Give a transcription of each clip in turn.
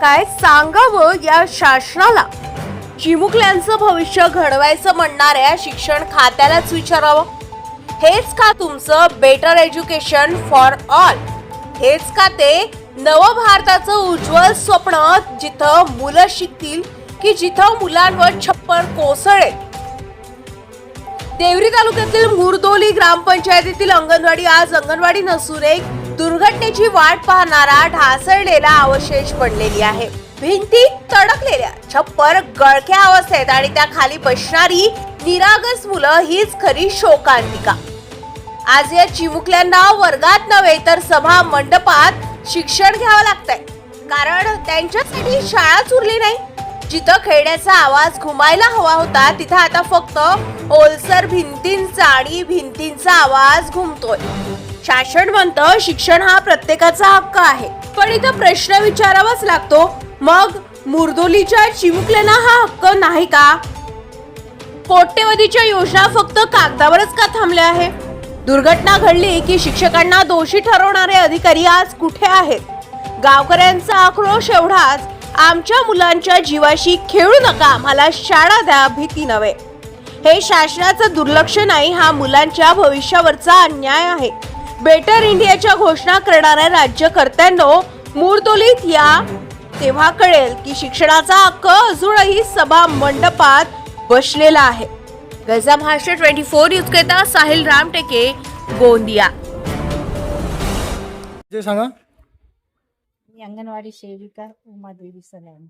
काय सांगावं या शासनाला? चिमुकल्यांचं भविष्य घडवायचं म्हणणाऱ्या शिक्षण खात्यालाच विचारावं. हेच का तुमचं बेटर एज्युकेशन फॉर ऑल हेच का ते नवभारताचं उज्ज्वल स्वप्न जिथं मुलं शिकतील की जिथं मुलांवर छप्पर कोसळेल? देवरी तालुक्यातील मुरदोली ग्रामपंचायतीतील अंगणवाडी आज अंगणवाडी नसून एक दुर्घटनेची वाट पाहणारा ढासळलेला अवशेष पडलेली आहे. भिंती तडकलेल्या छप्पर गळक्या अवस्थेत आणि त्या खाली बसणारी निरागस मुलं हीच खरी शोकांतिका. आज या चिमुकल्यांना वर्गात नव्हे तर सभा मंडपात शिक्षण घ्यावं लागतंय. कारण त्यांच्यासाठी शाळाच उरली नाही. जिथं खेळण्याचा आवाज घुमायला हवा होता तिथं आता फक्त ओलसर भिंतींचा आणि भिंतींचा आवाज घुमतोय. शासन म्हणतं शिक्षण हा प्रत्येकाचा हक्क आहे. पण इथं प्रश्न विचारावाच लागतो. मग मुर्दोलीच्या चिमुकल्यांना हा हक्क नाही का? कोट्यवधीच्या योजना फक्त कागदावरच का थांबल्या आहे दुर्घटना घडली की शिक्षकांना दोषी ठरवणारे अधिकारी आज कुठे आहेत? गावकऱ्यांचा आक्रोश एवढाच आमच्या मुलांच्या जीवाशी खेळू नका आम्हाला शाळा द्या भीती नव्हे. हे शासनाचं दुर्लक्ष नाही हा मुलांच्या भविष्यावरचा अन्याय आहे. बेटर इंडियाच्या घोषणा करणाऱ्या राज्यकर्त्यांनो मूर्दोलीत या. तेव्हा कळेल की शिक्षणाचा हक्क अजूनही सभा मंडपात बसलेला आहे. गजा महाराष्ट्र ट्वेंटी फोर न्यूज करता साहिल रामटेके गोंदिया. जे सांगा. मी अंगणवाडी सेविका उमादेवी सलाम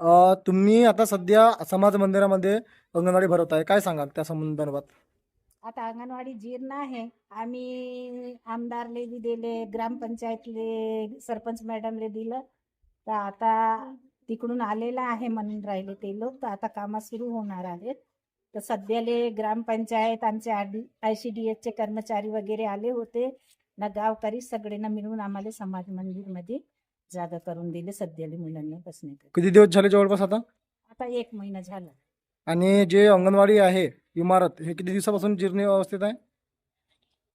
अ, तुम्ही आता सध्या समाज मंदिरामध्ये अंगणवाडी भरवत आहे काय सांगाल त्या संदर्भात? आता अंगणवाडी जीर्ण आहे. आम्ही आमदारले बी दिले ग्रामपंचायतले सरपंच मॅडमले दिलं. तर आता तिकडून आलेलं आहे म्हणून राहिले ते लोक. तर आता कामं सुरू होणार आहेत. तर सध्याले ग्रामपंचायत आमचे आय सी डी एसचे कर्मचारी वगैरे आले होते. ना गावकरी सगळेना मिळून आम्हाला समाज मंदिरमध्ये जागा करून दिले सध्याले मुलांना बसण्याकरिता. किती दिवस झाले जवळपास आता? आता एक महिना झाला. आणि जे अंगणवाडी आहे इमारत हे किती दिवसापासून जीर्ण अवस्थेत आहे?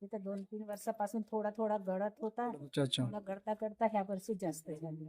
तिथं दोन तीन वर्षापासून थोडा थोडा गळत होता. अच्छा अच्छा. गळता गळता ह्या वर्षी जास्त झाली.